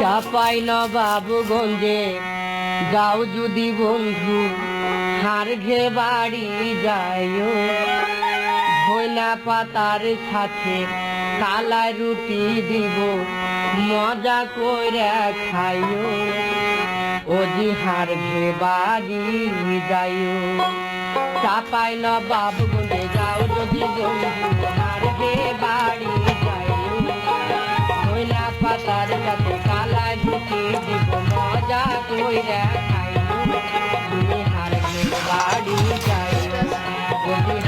চাপাই নবাবগঞ্জে, যাও যদি বন্ধু, হার ঘে বাড়ি যাইও। ভোলা পাতার সাথে কালা রুটি দিব, মজা করে খাইও। ও জি হার ঘে বাড়ি যাইও। চাপাই নবাবগঞ্জে যাও যদি বন্ধু, হার ঘে বাড়ি যাইও। ময়লা পাতার সাথে কইরা খাইও তুমি হারবে বাড়ি যাই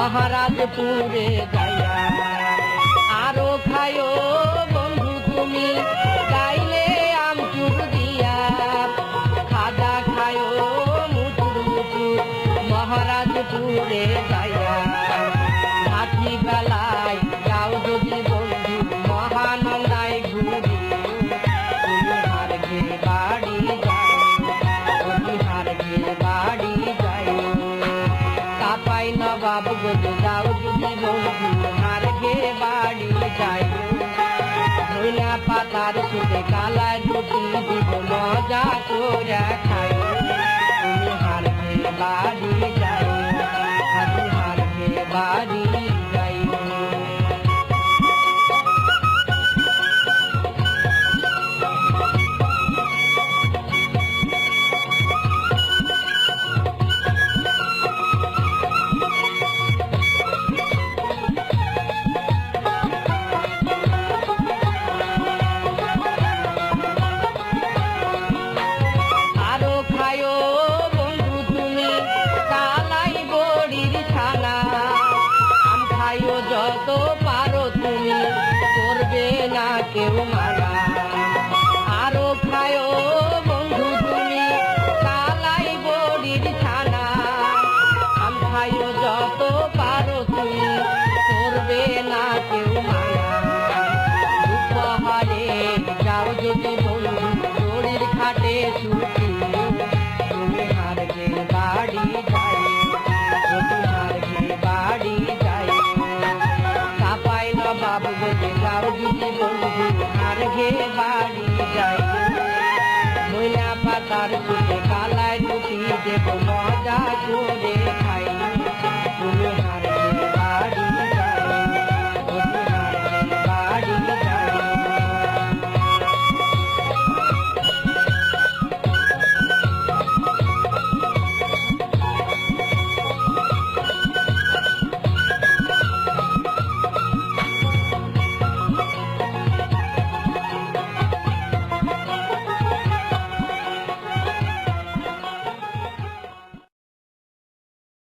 মহারাজপুরে আরও খায়ো বন্ধু তুমি, গাইলে আমচুর দিয়া। খাজা খায়ো মুচুরুচু মহারাজপুরে যাইয়া। লাঠি বেলায় কাপাই নবাব গজে যাও যদি বন্ধু হার গে বাড়ি যাই ধইলা পাতার সুতে কালা রুটি দিব মজা করে খাই তুমি পাতার সুতে কালায় দেব মজা করে।